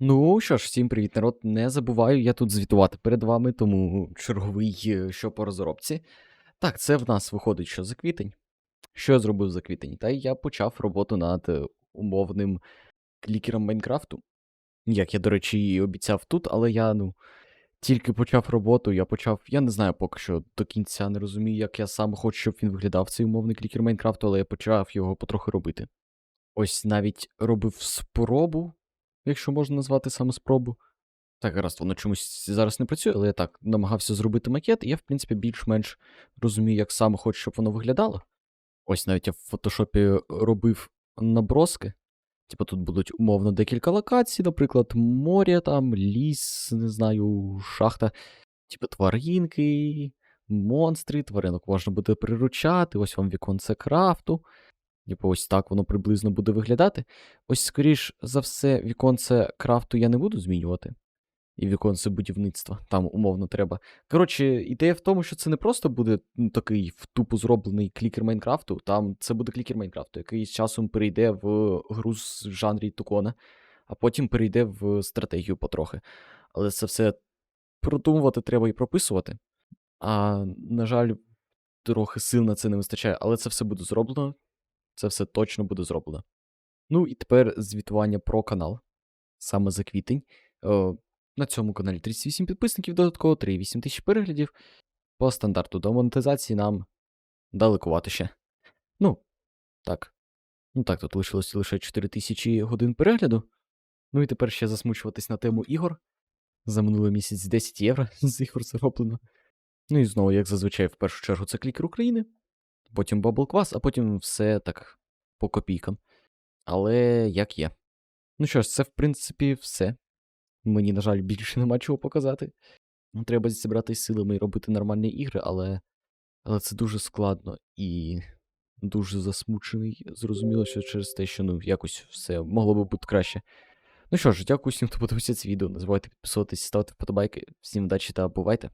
Ну що ж, всім привіт, народ. Не забуваю я тут звітувати перед вами, тому черговий е, що по розробці. Так, це в нас виходить, що за квітень. Що я зробив за квітень? Та я почав роботу над е, умовним клікером Майнкрафту. Як я, до речі, і обіцяв тут, але я, ну, тільки почав роботу, я почав. Я не знаю поки що до кінця не розумію, як я сам хочу, щоб він виглядав, цей умовний клікер Майнкрафту, але я почав його потрохи робити. Ось навіть робив спробу, якщо можна назвати саме спробу. Так, гаразд, воно чомусь зараз не працює, але я так намагався зробити макет, і я, в принципі, більш-менш розумію, як саме хочу, щоб воно виглядало. Ось навіть я в фотошопі робив наброски. Типу тут будуть умовно декілька локацій, наприклад, море, там, ліс, не знаю, шахта, типу тваринки, монстри, тваринок можна буде приручати, ось вам віконце крафту. Типу, ось так воно приблизно буде виглядати. Ось, скоріш за все, віконце крафту я не буду змінювати. І віконце будівництва. Там умовно треба. Коротше, ідея в тому, що це не просто буде ну, такий втупо зроблений клікер Майнкрафту, там це буде клікер Майнкрафту, який з часом перейде в гру з жанрі Тукона, а потім перейде в стратегію потрохи. Але це все продумувати треба і прописувати. А, на жаль, трохи сил на це не вистачає, але це все буде зроблено. Це все точно буде зроблено. Ну і тепер звітування про канал. Саме за квітень. Е, на цьому каналі 38 підписників, додатково 3,8 тисяч переглядів. По стандарту до монетизації нам далекувати ще. Ну, так. Ну так, тут лишилося лише 4 тисячі годин перегляду. Ну і тепер ще засмучуватись на тему ігор. За минулий місяць 10 євро з ігор зароблено. Ну і знову, як зазвичай, в першу чергу це клікер України, потім Quest, а потім все так по копійкам. Але як є. Ну що ж, це в принципі все. Мені, на жаль, більше нема чого показати. Ну, Треба зібратися силами і робити нормальні ігри, але. Але це дуже складно і дуже засмучений. Зрозуміло, що через те, що ну якось все могло би бути краще. Ну що ж, дякую всім, хто подивився це відео. Не забувайте підписуватись, ставити вподобайки. Всім вдачі та бувайте!